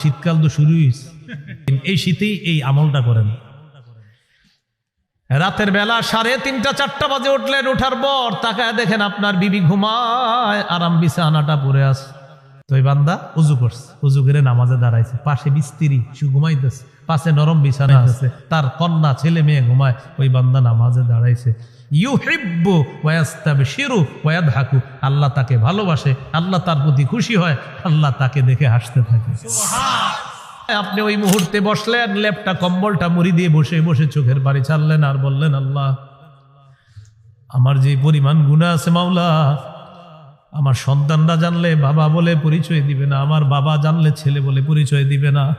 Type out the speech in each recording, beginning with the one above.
শীতকাল তো হয়েছে। এই শীতেই এই আমলটা করেন। রাতের বেলা সাড়ে তিনটা, চারটা বাজে উঠলেন ওঠার পর তাকায় দেখেন আপনার বিবি ঘুমায়, আরাম বিছানাটা পরে আছে। তো ওই বান্দা উজু করছে, উজু করে নামাজে দাঁড়াইছে। পাশে বিস্তিরি সু ঘুমাইতেছে, পাশে নরম বিছানা আছে। তার কন্যা, ছেলে, মেয়ে ঘুমায়। ওই বান্দা নামাজে দাঁড়াইছে। ইউহিব্বু ওয়াস্তাবশিরু ওয়াদহাকু আল্লাহ তাকে ভালোবাসে আল্লাহ তার প্রতি খুশি হয় আল্লাহ তাকে দেখে হাসতে থাকে। আপনি ওই মুহূর্তে বসলেন লেপটা কম্বলটা মুড়ি দিয়ে বসে বসে চোখের বাড়ি ছাড়লেন আর বললেন আল্লাহ আমার যে পরিমাণ গুণা আছে মাওলা আমার সন্তানরা জানলে বাবা বলে পরিচয় দিবে না আমার বাবা জানলে ছেলে বলে পরিচয় দিবে না।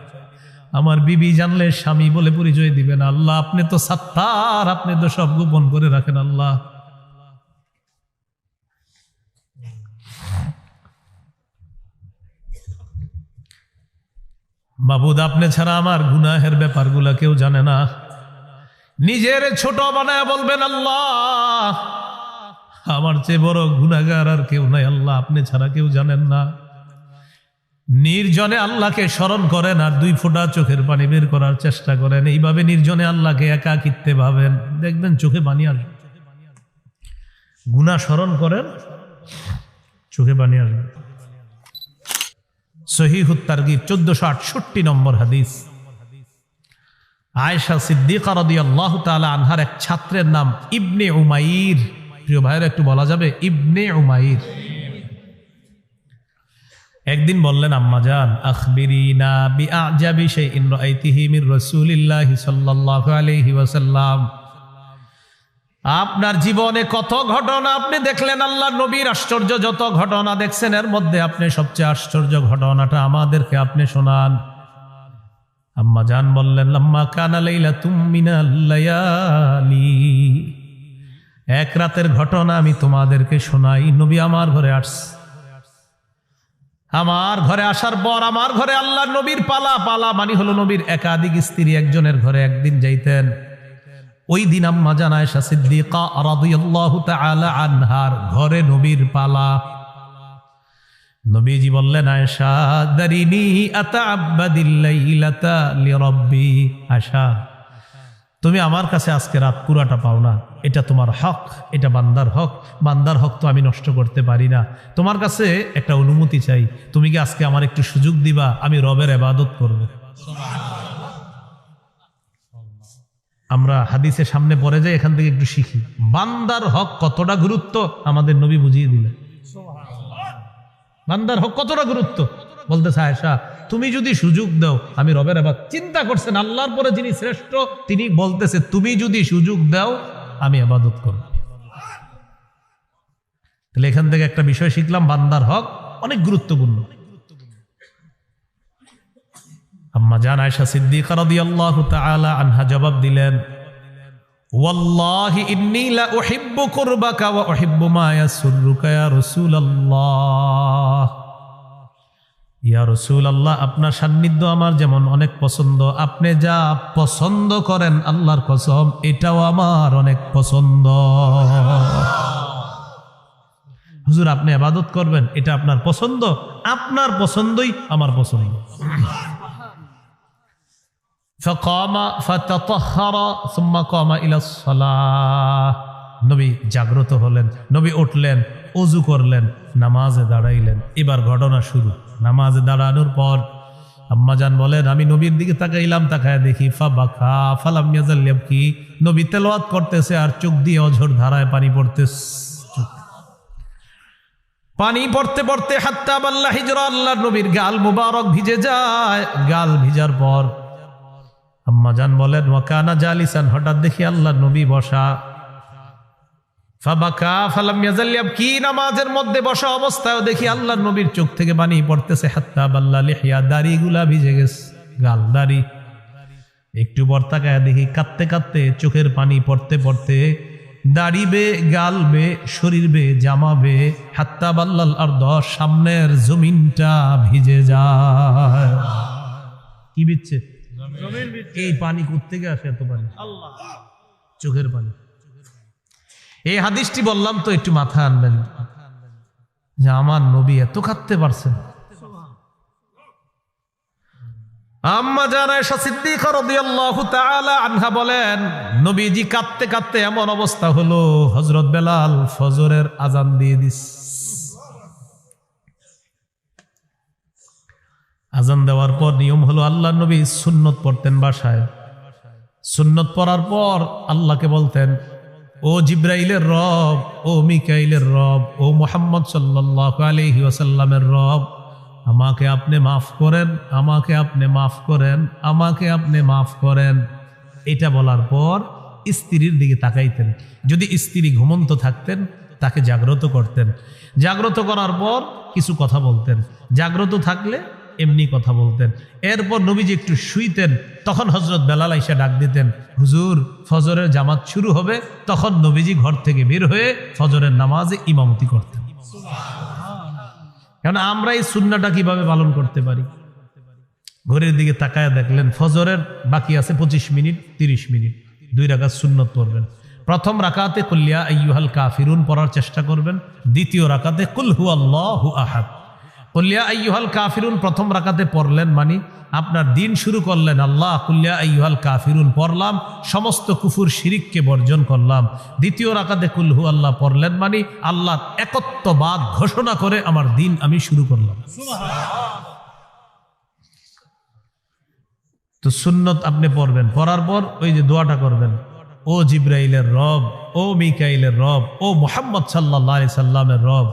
আমার বিবি জানলে স্বামী বলে পরিচয় দিবে না আল্লাহ, আপনি তো সাত্তার, আপনি তো সব গোপন করে রাখেন আল্লাহ। বাবুদ আপনি ছাড়া আমার গুনাহের ব্যাপারগুলা কেউ জানে না। নিজের ছোট বানায় বলবেন আল্লাহ, আমার চেয়ে বড় গুনাগার আর কেউ নাই আল্লাহ, আপনি ছাড়া কেউ জানেন না। নির্জনে আল্লাহকে স্মরণ করেন আর দুই ফোঁটা চোখের পানি বের করার চেষ্টা করেন। এইভাবে নির্জনে আল্লাহকে একাকিত্বে ভাবেন। দেখবেন চোখে পানি আসবে। গুণা স্মরণ করেন, চোখে পানি আসবে। সহিহুত চোদ্দশো আটষট্টি নম্বর হাদিস। আয়েশা সিদ্দিকা রাদিয়াল্লাহু তাআলা আনহার এক ছাত্রের নাম ইবনে উমাইর। প্রিয় ভাইয়ের, একটু বলা যাবে? ইবনে উমাইর। একদিন বললেন সাল্লাল্লাহু আলাইহি ওয়াসাল্লাম। আপনার জীবনে কত ঘটনা আপনি দেখলেন আল্লাহ নবীর আশ্চর্য যত ঘটনা দেখছেন, এর মধ্যে আপনি সবচেয়ে আশ্চর্য ঘটনাটা আমাদেরকে আপনি শোনান। আম্মা জান বললেন, লাম্মা কানা লাইলা তুমিনা লায়ালি। এক রাতের ঘটনা আমি তোমাদেরকে শোনাই। নবী আমার ঘরে আসছে। আমার ঘরে আসার পর আমার ঘরে আল্লাহ নবীর পালা পালা মানে হলো নবীর একাধিক স্ত্রী একজনের ঘরে একদিন যাইতেন। ওই দিন আম্মা জান আয়েশা সিদ্দিকা রাদিয়াল্লাহু আনহার ঘরে নবীর পালা। নবীজি বললেন, আয়েশা, দারিনি আতাআব্বাদিল্লাইলাতা লিরাব্বি আশা তুমি আমার কাছে আজকে রাত পুরাটা পাও না। এটা তোমার হক, এটা বান্দার হক। বান্দার হক তো আমি নষ্ট করতে পারি না। তোমার কাছে একটা অনুমতি চাই। তুমি কি আজকে আমার একটু সুযোগ দিবা? আমি রবের এবাদত করব। আমরা হাদিসের সামনে পড়ে যাই, এখান থেকে একটু শিখি। বান্দার হক কতটা গুরুত্ব? আমাদের নবী বুঝিয়ে দিলেন। বান্দার হক কতটা গুরুত্ব? বলতে আয়েশা তুমি যদি সুযোগ দাও, আমি রবের আবার চিন্তা করছেন, আল্লাহর পরে যিনি শ্রেষ্ঠ, তিনি বলতেছে, তুমি যদি সুযোগ দাও, আমি আবাদত করব। তাহলে এখান থেকে একটা বিষয় শিখলাম, বান্দার হক অনেক গুরুত্বপূর্ণ। আম্মা জান আয়েশা সিদ্দিকা রাদিয়াল্লাহু তাআলা আনহা জবাব দিলেন, ওয়াল্লাহি ইন্নী লা উহিব্বু কুরবাকা ওয়া উহিব্বু মা ইয়াসুররুকা ইয়া রাসূলুল্লাহ। ইয়া রাসূলুল্লাহ আপনার সান্নিধ্য আমার যেমন অনেক পছন্দ আপনি যা পছন্দ করেন আল্লাহর কসম এটাও আমার অনেক পছন্দ হুজুর আপনি ইবাদত করবেন এটা আপনার পছন্দ আপনার পছন্দই আমার পছন্দ فقام فتطهر ثم قام الى الصلاه নবী জাগ্রত হলেন নবী উঠলেন অজু করলেন নামাজে দাঁড়াইলেন এবার ঘটনা শুরু নামাজে দাঁড়ানোর পর আম্মাজান বলেন, আমি নবীর দিকে তাকাইলাম, তাকায় দেখি ফা বাখা ফালাম কি? নবী তেলাওয়াত করতেছে আর চোখ দিয়ে অঝর ধারায় পানি পড়তেছে। পানি পড়তে পড়তে হাত্তা বাল্লা হিজরা আল্লাহ নবীর গাল মুবারক ভিজে যায়। গাল ভিজার পর আম্মাজান বলেন ওয়াকানা জালিসান হঠাৎ দেখি আল্লাহ নবী বসা। ফাবাকা ফালাম ইয়াজাল্লিয়াব কি নামাজের মধ্যে বসা অবস্থায় দেখি আল্লাহ নবীর চোখ থেকে পানি পড়তেছে। হাত্তা বাল্লা লিহিয়া দাড়িগুলা ভিজে গেছে গাল দাড়ি। একটু পর তাকায় দেখি কাঁদতে কাঁদতে চোখের পানি পড়তে পড়তে দাড়ি বে গাল বে শরীর বে জামা বে হাত্তা বাল্লাল আর দশ সামনের জমিনটা ভিজে যায়। কি বিচ্ছে এই পানি কোথেকে আসে এত পানি? চোখের পানি। এই হাদিসটি বললাম তো একটু মাথা আনবেন। যে আমার নবী এত খাটতে পারছেন। আম্মা জানায় সিদ্দিকা রাদিয়াল্লাহু তাআলা আনহা বলেন, নবীজি কাঁদতে কাঁদতে এমন অবস্থা হলো, হযরত বেলাল ফজরের আজান দিয়ে দিস। আজান দেওয়ার পর নিয়ম হলো আল্লাহ নবী সুন্নত পড়তেন বাসায়। সুন্নত পড়ার পর আল্লাহকে বলতেন ও জিব্রাইলের রব, ও মিকাইলের রব, ও মোহাম্মদ সাল্লাহ আলহি ওসাল্লামের রব, আমাকে আপনি মাফ করেন, আমাকে আপনি মাফ করেন, আমাকে আপনি মাফ করেন। এটা বলার পর স্ত্রীর দিকে তাকাইতেন। যদি স্ত্রী ঘুমন্ত থাকতেন, তাকে জাগ্রত করতেন। জাগ্রত করার পর কিছু কথা বলতেন। জাগ্রত থাকলে এমনি কথা বলতেন। এরপর নবীজি একটু শুইতেন, তখন হজরত বেলাল আইসা ডাক দিতেন, হুজুর, ফজরের জামাত শুরু হবে। তখন নবীজি ঘর থেকে বের হয়ে ফজরের নামাজে ইমামতি করতেন। কারণ আমরা এই সুন্নাটা কীভাবে পালন করতে পারি? ঘড়ির দিকে তাকায় দেখলেন, ফজরের বাকি আছে পঁচিশ মিনিট, তিরিশ মিনিট। দুই রাকাত সুন্নত পড়বেন। প্রথম রাকাতে কুল্লিয়া আইয়ুহাল কাফিরুন পড়ার চেষ্টা করবেন, দ্বিতীয় রাকাতে কুল হু আল্লাহু আহাদ। কুল্লিয়া আইয়ুহাল কাফিরুন প্রথম রাকাতে পড়লেন মানে আপনার দিন শুরু করলেন আল্লাহ কুল্লিয়া আইয়ুহাল কাফিরুন পড়লাম, সমস্ত কুফুর শিরিককে বর্জন করলাম। দ্বিতীয় রাকাতে কুলহু আল্লাহ পড়লেন মানে আল্লাহ একত্ববাদ ঘোষণা করে আমার দিন আমি শুরু করলাম। তো সুন্নত আপনি পড়বেন। পড়ার পর ওই যে দোয়াটা করবেন। ও জিব্রাইলের রব, ও মিকাইলের রব, ও মোহাম্মদ সাল্লাহ আলি সাল্লামের রব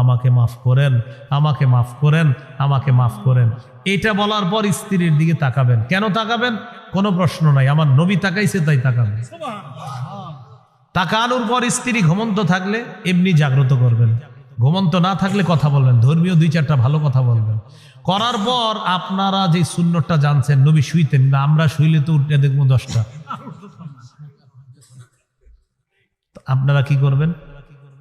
আমাকে মাফ করেন, আমাকে মাফ করেন, আমাকে মাফ করেন। এটা বলার পর স্ত্রীর দিকে তাকাবেন। কেন তাকাবেন? কোনো প্রশ্ন নাই। আমার নবী তাকাইছে, তাই তাকাবেন। তাকানোর পর স্ত্রী ঘুমন্ত থাকলে এমনি জাগ্রত করবেন। ঘুমন্ত না থাকলে কথা বলবেন। ধর্মীয় দুই চারটা ভালো কথা বলবেন। করার পর আপনারা যে শূন্যটা জানছেন, নবী শুইতেন না, আমরা শুইলে তো উঠে দেখব দশটা। আপনারা কি করবেন?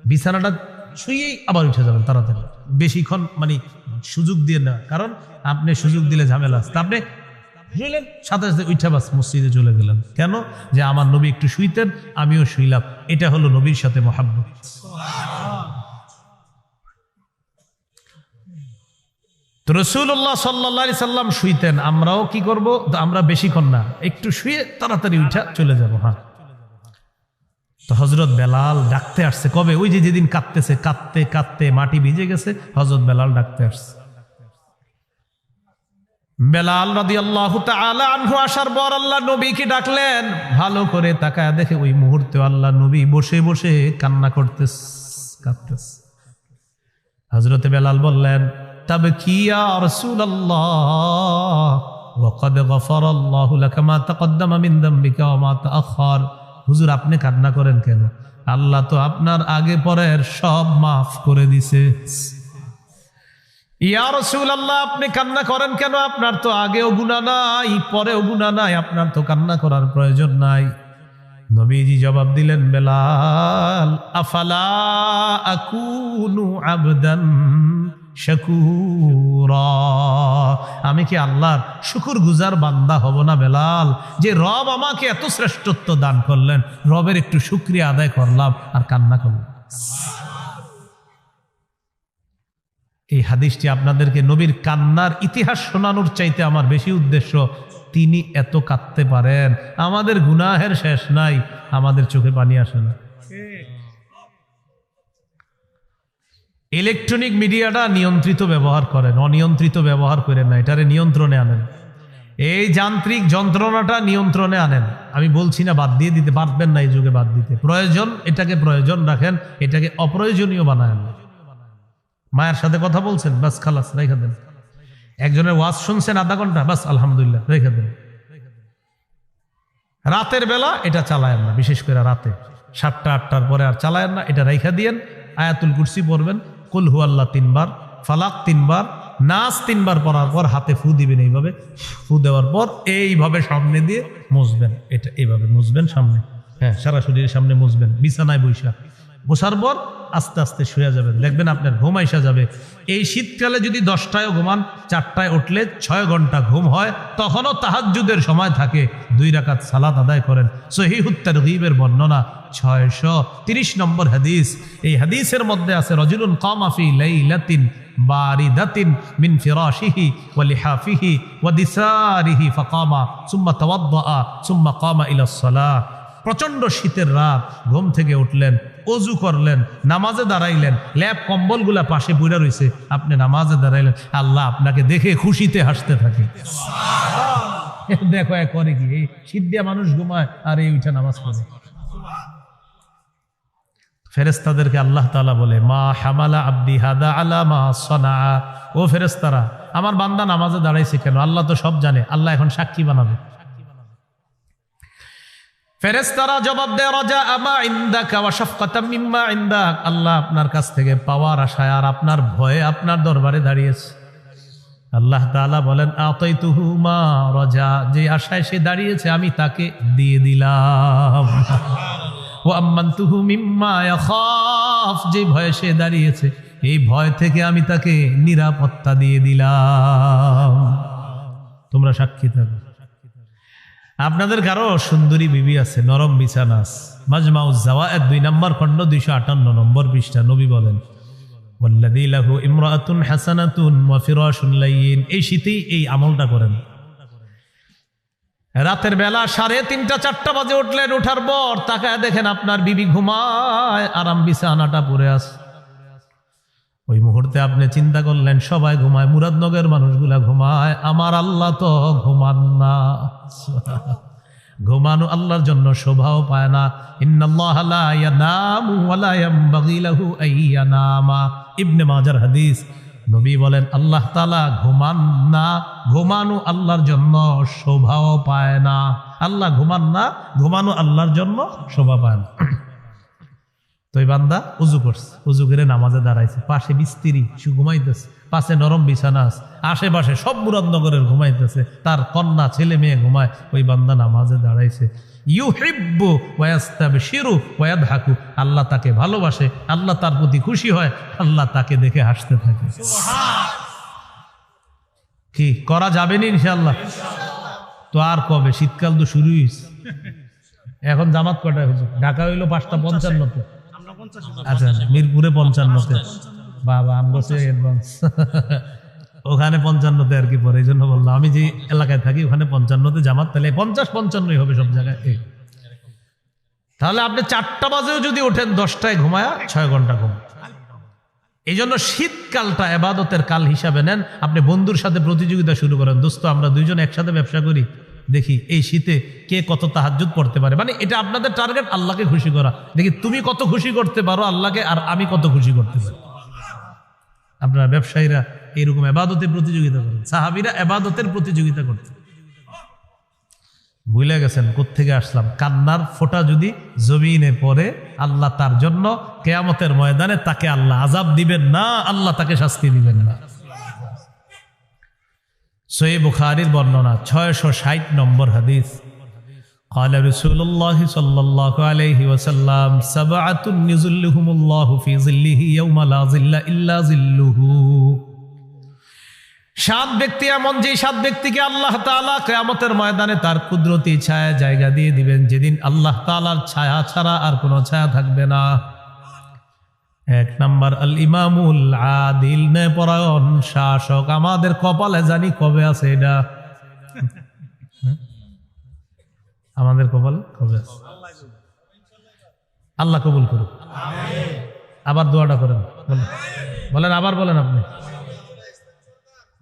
বিছানাটা শুয়েই আবার উঠে যাবেন তাড়াতাড়ি। বেশিক্ষণ মানে সুযোগ দিয়ে না। কারণ আপনি সুযোগ দিলে ঝামেলা আছে। তা আপনি শুইলেন, সাথে সাথে উঠে বাস, মসজিদে চলে গেলেন। কেন? যে আমার নবী একটু শুইতেন, আমিও শুইলাম। এটা হলো নবীর সাথে মহাব্বত। তো রসুল্লাহ সাল্লা সাল্লাম শুইতেন। আমরাও কি করব? আমরা বেশিক্ষণ না। একটু শুয়ে তাড়াতাড়ি উঠা চলে যাব হ্যাঁ। তো হজরত বেলাল ডাকতে আসছে কবে ওই যে যেদিন কাঁদতেছে কাঁদতে কাঁদতে মাটি ভিজে গেছে হজরত বেলাল ডাকতে আসছে বেলাল রাদি আল্লাহ আনহু আসার পর আল্লাহ নবীকে ডাকলেন ভালো করে তাকায় দেখে ওই মুহূর্তে আল্লাহ নবী বসে বসে কান্না করতেস কাঁদতেস হজরতে বেলাল বললেন তবে কি রসুল আল্লাহ وقد غفر الله لك ما تقدم من ذنبك وما تأخر হুজুর, আপনি কান্না করেন কেন? আল্লাহ তো আপনার আগে পরের সব মাফ করে দিছে। আল্লাহ আপনি কান্না করেন কেন? আপনার তো আগেও গুণা নাই, পরেও গুণা নাই, আপনার তো কান্না করার প্রয়োজন নাই। নবীজি জবাব দিলেন, বেলাল, আফালা আকুনু আবদান? শাকুরা। আমি কি আল্লাহর শুকুর গুজার বান্দা হব না বেলাল? যে রব আমাকে এত শ্রেষ্ঠত্ব দান করলেন, রবের একটু শুক্রিয়া আদায় করলাম আর কান্না করলাম। এই হাদিসটি আপনাদেরকে নবীর কান্নার ইতিহাস শোনানোর চাইতে আমার বেশি উদ্দেশ্য, তিনি এত কাঁদতে পারেন। আমাদের গুনাহের শেষ নাই, আমাদের চোখে পানি আসে না। ইলেকট্রনিক মিডিয়াটা নিয়ন্ত্রিত ব্যবহার করেন, অনিয়ন্ত্রিত ব্যবহার করেন না, এটারে নিয়ন্ত্রণে আনেন। এই যান্ত্রিক যন্ত্রণাটা নিয়ন্ত্রণে আনেন। আমি বলছি না বাদ দিয়ে দিতে, পারবেন না এই যুগে বাদ দিতে। প্রয়োজন, এটাকে প্রয়োজন রাখেন, এটাকে অপ্রয়োজনীয় বানায় মায়ের সাথে কথা বলছেন, বাস খালাস, রেখে দেন। একজনের ওয়াজ শুনছেন আধা ঘণ্টা, বাস আলহামদুলিল্লাহ, রেখে দেন। রাতের বেলা এটা চালায়েন না, বিশেষ করে রাতে। সাতটা, আটটার পরে আর চালায়েন না, এটা রেখা দিয়েন, আয়াতুল কুরসি পড়বেন কুল হু আল্লাহ তিনবার ফালাক তিনবার নাচ তিনবার পড়ার পর হাতে ফু দিবেন এইভাবে। ফু দেওয়ার পর এইভাবে সামনে দিয়ে মুছবেন। এটা এইভাবে মুছবেন সামনে। হ্যাঁ। সারা শরীরের সামনে মুছবেন। বিছানায় বৈশা বসার পর আস্তে আস্তে শুয়ে যাবেন। দেখবেন আপনার ঘুম আইসা যাবে। এই শীতকালে যদি দশটায় ঘুমান, চারটায় উঠলে ছয় ঘণ্টা ঘুম হয়, তখনও তাহাজ্জুদের সময় থাকে। দুই রাকাত সালাত আদায় করেন। সহি হুত্তার গিবের বর্ণনা ছয়শো তিরিশ নম্বর হাদিস। এই হাদিসের মধ্যে আছে, রজুলুন কামাফি লাইলাতিন বারিদাতিন মিন ফিরাশিহি ওয়া ওয়া প্রচণ্ড শীতের রাত, ঘুম থেকে উঠলেন। অজু করলেন নামাজে দাঁড়াইলেন ল্যাপ কম্বলগুলা পাশে পড়ে রয়েছে আপনি নামাজে দাঁড়াইলেন আল্লাহ আপনাকে দেখে খুশিতে হাসতে থাকে। দেখো করে কি এই শীত দিয়া মানুষ ঘুমায় আর এই উঠে নামাজ পড়ে। ফেরেস্তাদেরকে আল্লাহ তালা বলে মা হামালা আব্দি হাদা আলা মা সনা ও ফেরেস্তারা আমার বান্দা নামাজে দাঁড়াইছে কেন? আল্লাহ তো সব জানে আল্লাহ এখন সাক্ষী বানাবে। ফেরেস্তারা জবাব দেয় রাজা আমা ইন্দাকা ওয়া শাফকাতাম মিম্মা ইন্দাক। আল্লাহ আপনার কাছ থেকে পাওয়ার আশায় আর আপনার ভয়ে আপনার দরবারে দাঁড়িয়েছে। আল্লাহ তাআলা বলেন আতাইতুহু মা রাজা যে আশায় সে দাঁড়িয়েছে আমি তাকে দিয়ে দিলাম। ও আম্মান্তুহু মিম্মা ইয়াখাফ যে ভয়ে সে দাঁড়িয়েছে এই ভয় থেকে আমি তাকে নিরাপত্তা দিয়ে দিলাম। তোমরা সাক্ষী থাকো। আপনাদের কারও সুন্দরী বিবি আছে, নরম বিছানা আছে। মাজমাউজ জাওয়ায়েদ দুই নম্বর খণ্ড, দুইশো আটান্ন নম্বর পৃষ্ঠা, নবী বলেন লাহু ইমরাআতুন হাসানাতুন ওয়া ফিরাশুন লাইয়িন এই শীতেই এই আমলটা করেন। রাতের বেলা সাড়ে তিনটা, চারটা বাজে উঠলেন ওঠার পর তাকায় দেখেন আপনার বিবি ঘুমায়, আরাম বিছানাটা পরে আছে। ওই মুহূর্তে আপনি চিন্তা করলেন, সবাই ঘুমায় মুরাদনগরের মানুষগুলা ঘুমায়, আমার আল্লাহ তো ঘুমান না। ঘুমানো আল্লাহর জন্য শোভাও পায় না। ইবনে মাজার হাদিস, নবী বলেন, আল্লাহ তাআলা ঘুমান না, ঘুমানো আল্লাহর জন্য শোভাও পায় না। আল্লাহ ঘুমান না, ঘুমানো আল্লাহর জন্য শোভা পায় না। তো এই বান্দা উজু করছে। উজু করে নামাজে দাঁড়াইছে। পাশে বিস্তিরি সে ঘুমাইতেছে। পাশে নরম বিছানা আছে। আশেপাশে সব মুরাদনগরের ঘুমাইতেছে। তার কন্যা, ছেলে মেয়ে ঘুমায়। ওই বান্দা নামাজে দাঁড়াইছে। ইউহিব্বু ওয়াস্তাবশিরু ওয়াদহাকু আল্লাহ তাকে ভালোবাসে। আল্লাহ তার প্রতি খুশি হয়। আল্লাহ তাকে দেখে হাসতে থাকে। কি করা যাবে না ইনশাআল্লাহ? তো আর কবে? শীতকাল তো শুরুই হয়েছে এখন জামাত কটায় হচ্ছে ঢাকা হইল পাঁচটা পঞ্চান্নতে। আচ্ছা মিরপুরে পঞ্চান্নতে। বাবা আমগছে অ্যাডভান্স ওখানে পঞ্চান্নতে আর কি পরে এই জন্য বললাম আমি যে এলাকায় থাকি ওখানে পঞ্চান্নতে জামাত তাহলে পঞ্চাশ পঞ্চান্নই হবে সব জায়গায়। এই। তাহলে আপনি চারটা বাজেও যদি ওঠেন দশটায় ঘুমায়া ছয় ঘণ্টা ঘুম। এই জন্য শীতকালটা এবাদতের কাল হিসাবে নেন। আপনি বন্ধুর সাথে প্রতিযোগিতা শুরু করেন। দোস্ত আমরা দুইজন একসাথে ব্যবসা করি। দেখি এই শীতে কে কত তাহাজ্জুদ করতে পারে। মানে এটা আপনাদের টার্গেট আল্লাহকে খুশি করা। দেখি তুমি কত খুশি করতে পারো আল্লাহকে আর আমি কত খুশি করতে পারি। আপনারা ব্যবসায়ীরা এরকম এবাদতের প্রতিযোগিতা করেন, সাহাবিরা এবাদতের প্রতিযোগিতা করতে। ভুলে গেছেন কোত্থেকে আসলাম। কান্নার ফোঁটা যদি জমিনে পড়ে, আল্লাহ তার জন্য কেয়ামতের ময়দানে তাকে আল্লাহ আজাব দিবেন না, আল্লাহ তাকে শাস্তি দিবেন না। সই বুখারির বর্ণনা ছয়শো ষাট নম্বর হাদিস قال رسول الله صلى الله عليه وسلم سبعة يظلهم الله في ظله يوم لا ظل إلا ظله সাত ব্যক্তি এমন যে সাত ব্যক্তিকে আল্লাহ তাআলা কিয়ামতের ময়দানে তার কুদরতি ছায়া জায়গা দিয়ে দিবেন যেদিন আল্লাহ তাআলার ছায়া ছাড়া আর কোনো ছায়া থাকবে না এক নাম্বার আল ইমামুল আদিল নে পরায়ণ শাসক। আমাদের কপালে জানি কবে আছে এটা? আমাদের কপালে কবে আছে? আল্লাহ কবুল করুক। আবার দোয়াটা করেন। বলেন। বলেন, আবার বলেন আপনি।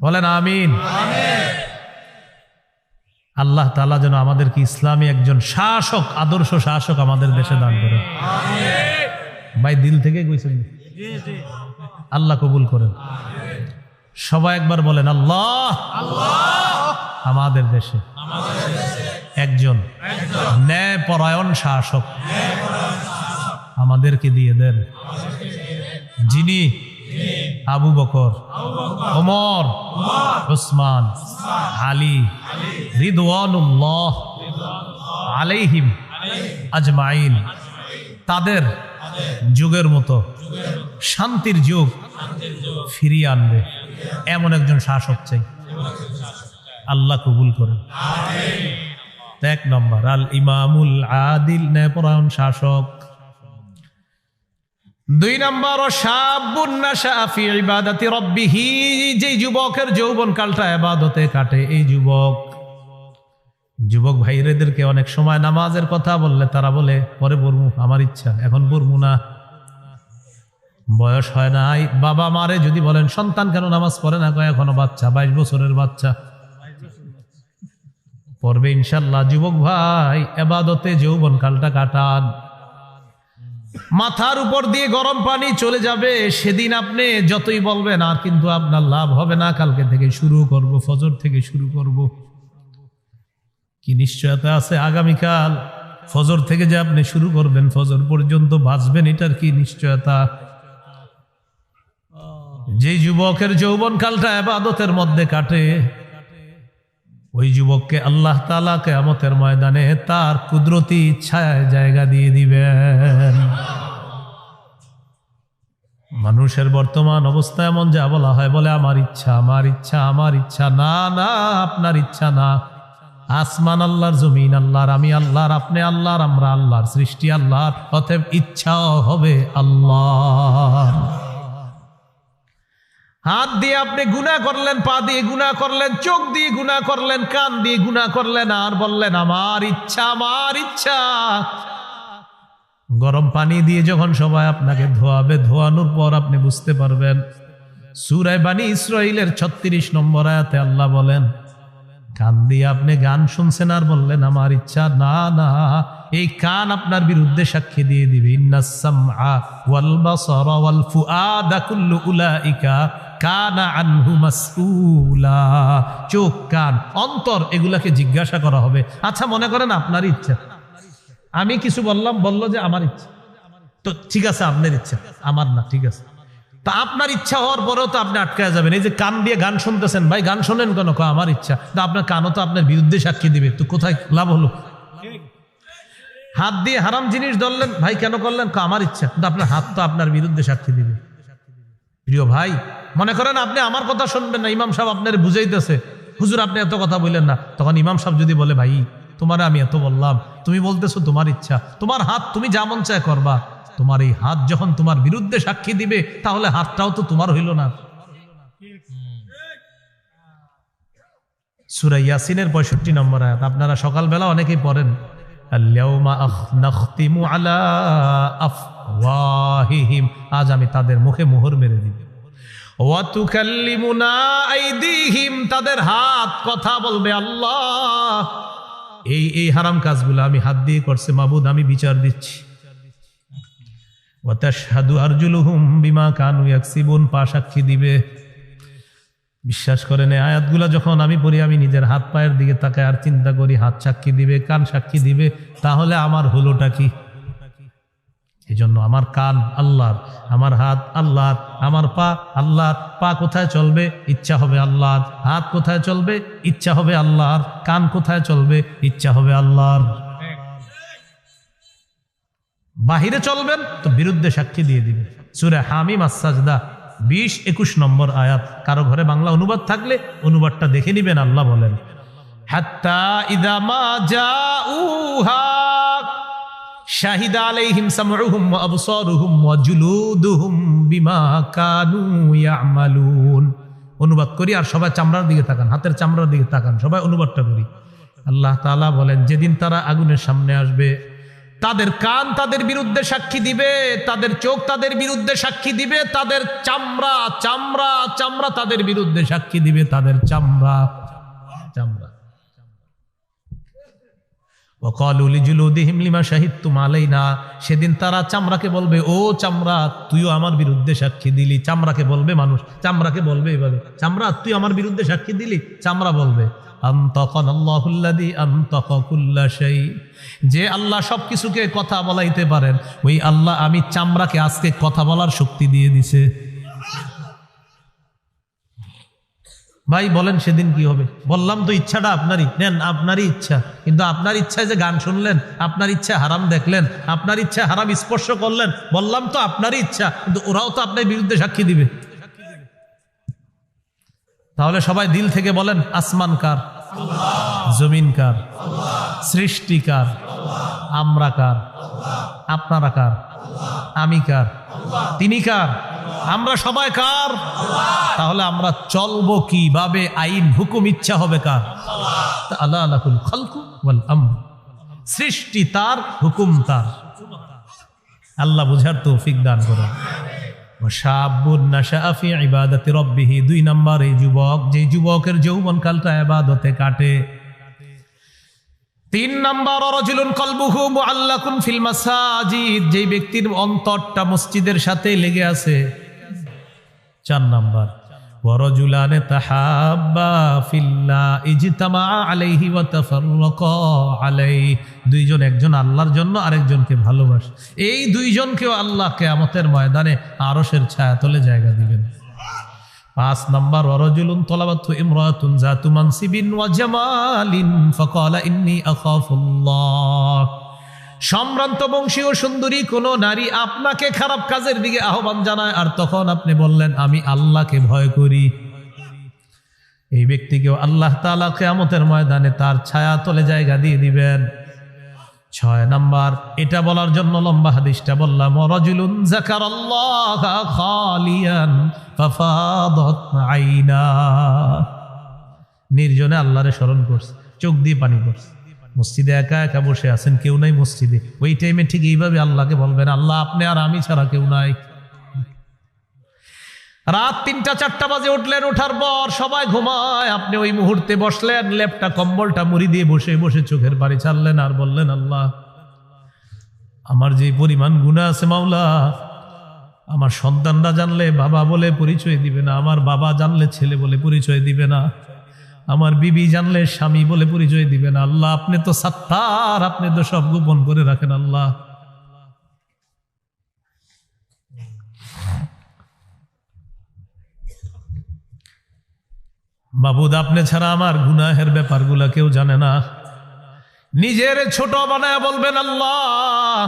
বলেন, আমিন। আল্লাহ তালা যেন আমাদেরকে ইসলামী একজন শাসক, আদর্শ শাসক আমাদের দেশে দান করে ভাই দিল থেকে কইছেন আল্লাহ কবুল করেন। সবাই একবার বলেন, আল্লাহ আমাদের দেশে একজন ন্যায় পরায়ণ শাসক আমাদেরকে দিয়ে দেন। যিনি আবু বকর, ওমর, ওসমান, আলী রিদওয়ানুল্লাহ আলাইহিম আজমাইন। তাদের যুগের মতো, শান্তির যুগ ফিরিয়ে আনবে। এমন একজন শাসক চাই, আল্লাহ কবুল করেন। এক নম্বর, আল ইমামুল আদিল ন্যায়পরায়ণ শাসক। দুই নম্বর যে যুবকের যৌবন কালটা এবাদতে কাটে, এই যুবক যুবক ভাইরেদেরকে অনেক সময় নামাজের কথা বললে তারা বলে, পরে পড়মু, আমার ইচ্ছা, এখন পড়মু না। বয়স হয় নাই। বাবা মারে যদি বলেন, সন্তান কেন নামাজ পড়ে না? কয়, এখনও বাচ্চা, বাইশ বছরের বাচ্চা। পড়বে ইনশাল্লাহ। যুবক ভাই, এবাদতে যৌবন কালটা কাটান। মাথার উপর দিয়ে গরম পানি চলে যাবে, সেদিন আপনি যতই বলবেন, আর কিন্তু আপনার লাভ হবে না। কালকে থেকে শুরু করব, ফজর থেকে শুরু করব। কি নিশ্চয়তা আছে আগামীকাল? ফজর থেকে যে আপনি শুরু করবেন, ফজর পর্যন্ত বাঁচবেন, এটার কি নিশ্চয়তা? যে যুবকের যৌবন কালটা আবাদতের মধ্যে কাটে, ওই যুবককে আল্লাহ তালা কেয়ামতের ময়দানে তার কুদরতি ইচ্ছায় জায়গা দিয়ে দিবেন। মানুষের বর্তমান অবস্থা এমন যা বলা হয়, বলে, আমার ইচ্ছা আমার ইচ্ছা আমার ইচ্ছা, না না, আপনার ইচ্ছা না। আসমান আল্লাহর, জমিন আল্লাহর, আমি আল্লাহর, আপনি আল্লাহর, আমরা আল্লাহর, সৃষ্টি আল্লাহর, অতএব ইচ্ছাও হবে আল্লাহ হাত দিয়ে আপনি গুণা করলেন, পা দিয়ে গুণা করলেন, চোখ দিয়ে গুণা করলেন, কান দিয়ে গুণা করলেন, আর বললেন, আমার ইচ্ছা আমার ইচ্ছা। গরম পানি দিয়ে যখন সবাই আপনাকে ধোয়াবে, ধোয়ানোর পর আপনি বুঝতে পারবেন, সুরায় বাণী ইসরায়েলের ছত্রিশ নম্বর আয়াতে আল্লাহ বলেন কান দিয়ে আপনি গান শুনছেন আর বললেন, আমার ইচ্ছা, না না, এই কান আপনার বিরুদ্ধে সাক্ষী দিয়ে দিবে। চোখ, কান, অন্তর, এগুলাকে জিজ্ঞাসা করা হবে। আচ্ছা মনে করেন আপনার ইচ্ছা। আমি কিছু বললাম, বলল যে আমার ইচ্ছা। তো ঠিক আছে, আপনার ইচ্ছা। আমার না, ঠিক আছে। তা আপনার ইচ্ছা হওয়ার পরেও তো আপনি আটকায় যাবেন। এই যে কান দিয়ে গান শুনতেছেন, ভাই গান শোনেন কেন? আমার ইচ্ছা। তা আপনার কানও তো আপনার বিরুদ্ধে সাক্ষী দিবে। তো কোথায় লাভ হলো? হাত দিয়ে হারাম জিনিস ধরলেন, ভাই কেন করলেন? আমার ইচ্ছা। কিন্তু আপনার হাত তো আপনার বিরুদ্ধে সাক্ষী দিবে। প্রিয় ভাই, মনে করেন আপনি আমার কথা শুনবেন না, ইমাম সাহেব আপনার বুঝাইতেছে। হুজুর, আপনি এত কথা বললেন না। তখন ইমাম সাহেব যদি বলে, ভাই, তোমার আমি এত বললাম, তুমি বলতেছো তোমার ইচ্ছা। তোমার হাত তুমি যা মন চায় করবা। তোমার এই হাত যখন তোমার বিরুদ্ধে সাক্ষী দিবে, তাহলে হাতটাও তো তোমার হইল না। সুরা ইয়াসিনের পঁয়ষট্টি নম্বর আয়াত, আপনারা সকালবেলা অনেকেই পড়েন আজ আমি তাদের মুখে মোহর মেরে দিব। তাদের হাত কথা বলবে আল্লাহ। এই এই হারাম কাজগুলো আমি হাত দিয়ে করছে, মাবুদ, আমি বিচার দিচ্ছি। ওয়াতাশহাদু আরজুলুহুম বিমা কানু ইয়াকসিবুন, পা সাক্ষী দিবে। বিশ্বাস করেন, এই আয়াতগুলো যখন আমি পড়ি, আমি নিজের হাত পায়ের দিকে তাকায় আর চিন্তা করি, হাত সাক্ষী দিবে, কান সাক্ষী দিবে, তাহলে আমার হলোটা কি? এই জন্য আমার কান আল্লাহর, আমার হাত আল্লাহর, আমার পা আল্লাহর, পা কোথায় চলবে? ইচ্ছা হবে আল্লাহর, হাত কোথায় চলবে? ইচ্ছা হবে আল্লাহর, কান কোথায় চলবে? ইচ্ছা হবে আল্লাহর। বাহিরে চলবেন, তো বিরুদ্ধে সাক্ষী দিয়ে দিবেন। সুরে হামিম আসাজদা বিশ, একুশ নম্বর আয়াত। কারও ঘরে বাংলা অনুবাদ থাকলে অনুবাদটা দেখে নিবেন, আল্লাহ বলেন। অনুবাদ করি আর সবাই চামড়ার দিকে তাকান, হাতের চামড়ার দিকে তাকান, সবাই অনুবাদটা করি। আল্লাহ তাআলা বলেন, যেদিন তারা আগুনের সামনে আসবে তাদের কান তাদের বিরুদ্ধে সাক্ষী দিবে, তাদের চোখ তাদের বিরুদ্ধে সাক্ষী দিবে, তাদের চামড়া চামড়া চামড়া তাদের বিরুদ্ধে সাক্ষী দিবে, তাদের চামড়া। সেদিন তারা চামড়াকে বলবে, ও চামড়া, তুইও আমার বিরুদ্ধে সাক্ষী দিলি। চামড়াকে বলবে মানুষ, চামড়াকে বলবে এভাবে। চামড়া, তুই আমার বিরুদ্ধে সাক্ষী দিলি? চামড়া বলবে যে আল্লাহ সবকিছুকে কথা বলাইতে পারেন, ওই আল্লাহ আমি চামড়াকে আজকে কথা বলার শক্তি দিয়ে দিছে। ভাই, বলেন সেদিন কি হবে? বললাম তো ইচ্ছাটা আপনারই। নেন, আপনারই ইচ্ছা। কিন্তু আপনার ইচ্ছায় যে গান শুনলেন, আপনার ইচ্ছা হারাম দেখলেন, আপনার ইচ্ছা হারাম স্পর্শ করলেন, বললাম তো আপনারই ইচ্ছা, কিন্তু ওরাও তো আপনার বিরুদ্ধে সাক্ষী দিবে। তাহলে সবাই দিল থেকে বলেন, আসমান কার? জমিন কার? সৃষ্টি কার? আমরা কার? আপনারা কার? আমি কার? তিনি কার? আমরা সবাই কার? তাহলে আমরা চলবো কীভাবে? আইন, হুকুম, ইচ্ছা হবে কার? সৃষ্টি তার, হুকুম তার। আল্লাহ বুঝার তৌফিক দান করে দুই যুবক যে যুবকের কালটা কাটে। তিন নম্বর যেই ব্যক্তির অন্তরটা মসজিদের সাথে লেগে আছে। চার নাম্বার। দুইজন একজন আল্লাহর জন্য, আরেকজনকে ভালোবাসে। এই দুইজনকেও আল্লাহ কিয়ামতের ময়দানে আরশের ছায়াতলে জায়গা দিবেন। পাঁচ নাম্বার, ওয়ারজুলুন তলাবাতু সম্ভ্রান্ত বংশীয় সুন্দরী কোন নারী আপনাকে খারাপ কাজের দিকে আহ্বান জানায়, আর তখন আপনি বললেন, আমি আল্লাহকে ভয় করি। এই ব্যক্তিকেও আল্লাহ তালা কেয়ামতের ময়দানে তার ছায়া তলে জায়গা দিয়ে দিবেন। ছয় নাম্বার, এটা বলার জন্য লম্বা হাদিসটা বললাম, রজুলুন জাকার খালিয়ান আইনা। নির্জনে আল্লাহরে স্মরণ করছে, চোখ দিয়ে পানি করছে মসজিদে একা একা বসে আছেন, কেউ নাই মসজিদে। ওই টাইমে ঠিক এইভাবে আল্লাহকে বলবেন, আল্লাহ, আপনি আর আমি ছাড়া কেউ নাই। রাত তিনটা, চারটা বাজে উঠলেন ওঠার পর সবাই ঘুমায়। আপনি ওই মুহূর্তে বসলেন, লেপটা, কম্বলটা মুড়ি দিয়ে বসে বসে চোখের বাড়ি ছাড়লেন আর বললেন, আল্লাহ, আমার যে পরিমাণ গুণা আছে মাওলা, আমার সন্তানরা জানলে বাবা বলে পরিচয় দিবে না, আমার বাবা জানলে ছেলে বলে পরিচয় দিবে না। আমার বিবি জানলে স্বামী বলে পরিচয় দিবেন আল্লাহ, আপনি তো সাত্তার, আপনি তো সব গোপন করে রাখেন আল্লাহ। বাবুদ আপনি ছাড়া আমার গুনাহের ব্যাপারগুলা কেউ জানে না। নিজের ছোট বানায় বলবেন আল্লাহ,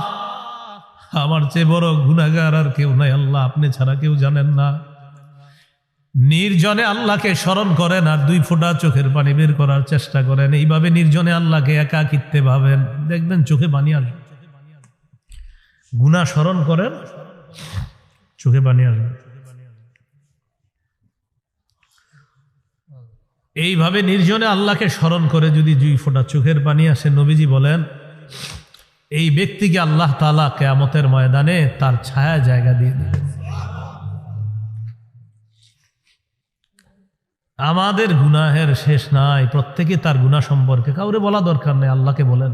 আমার চেয়ে বড় গুনাগার আর কেউ নাই আল্লাহ, আপনি ছাড়া কেউ জানেন না। নির্জনে আল্লাহকে স্মরণ করেন আর দুই ফোঁটা চোখের পানি বের করার চেষ্টা করেন। এইভাবে নির্জনে আল্লাহকে একা একাকিত্বে ভাবেন। দেখবেন চোখে পানি আসবে। গুণা স্মরণ করেন, চোখে পানি আসবে। এইভাবে নির্জনে আল্লাহকে স্মরণ করে যদি দুই ফোঁটা চোখের পানি আসে, নবীজি বলেন, এই ব্যক্তিকে আল্লাহ তালা কেয়ামতের ময়দানে তার ছায়া জায়গা দিয়ে দিবেন। আমাদের গুনাহের শেষ নাই, প্রত্যেকে তার গুণা সম্পর্কে কাউরে বলা দরকার নেই, আল্লাহকে বলেন।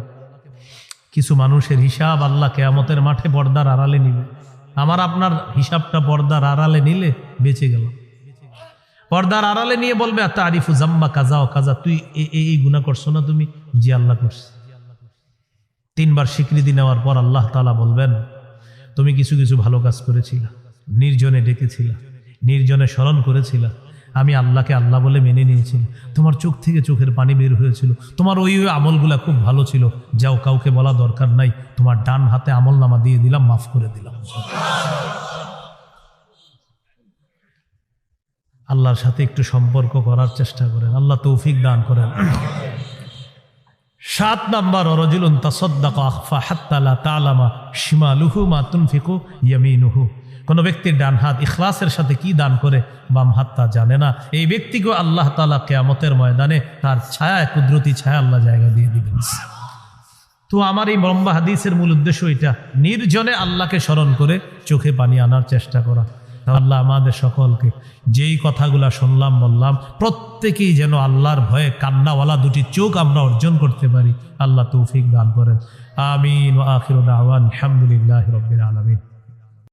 কিছু মানুষের হিসাব আল্লাহ কেয়ামতের মাঠে পর্দার আড়ালে নিবে। আমার আপনার হিসাবটা পর্দার আড়ালে নিলে বেঁচে গেল পর্দার আড়ালে নিয়ে বলবে তারিফু জাম্মা কাজা ও কাজা, তুই এই গুণা করছ না তুমি? জি, আল্লাহ করছি। তিনবার স্বীকৃতি নেওয়ার পর আল্লাহ তালা বলবেন, তুমি কিছু কিছু ভালো কাজ করেছিলা, নির্জনে ডেকেছিলা, নির্জনে স্মরণ করেছিল আমি আল্লাহকে আল্লাহ বলে মেনে নিয়েছিলাম তোমার চোখ থেকে চোখের পানি বের হয়েছিল। তোমার ওই ওই আমলগুলা খুব ভালো ছিল। যাও, কাউকে বলা দরকার নাই। তোমার ডান হাতে আমল নামা দিয়ে দিলাম, মাফ করে দিলাম। আল্লাহর সাথে একটু সম্পর্ক করার চেষ্টা করেন। আল্লাহ তৌফিক দান করেন। সাত নাম্বার, অরজুলুন তাসদ্দাক আখফা হাত্তালা তালামা শিমালুহু মা তুনফিকু ইয়ামিনুহু। কোনো ব্যক্তির ডান হাত ইখলাসের সাথে কি দান করে, বাম হাত তা জানে না। এই ব্যক্তিকেও আল্লাহ তালা কেয়ামতের ময়দানে তার ছায়া কুদরতি ছায়া আল্লাহ জায়গা দিয়ে দিবেন। তো আমার এই লম্বা হাদিসের মূল উদ্দেশ্য এটা, নির্জনে আল্লাহকে স্মরণ করে চোখে পানি আনার চেষ্টা করা। আল্লাহ আমাদের সকলকে যেই কথাগুলা শুনলাম, বললাম, প্রত্যেকেই যেন আল্লাহর ভয়ে কান্নাওয়ালা দুটি চোখ আমরা অর্জন করতে পারি, আল্লাহ তৌফিক দান করেন। আমিন আখির আলহামদুলিল্লাহ রবিন আলমিন।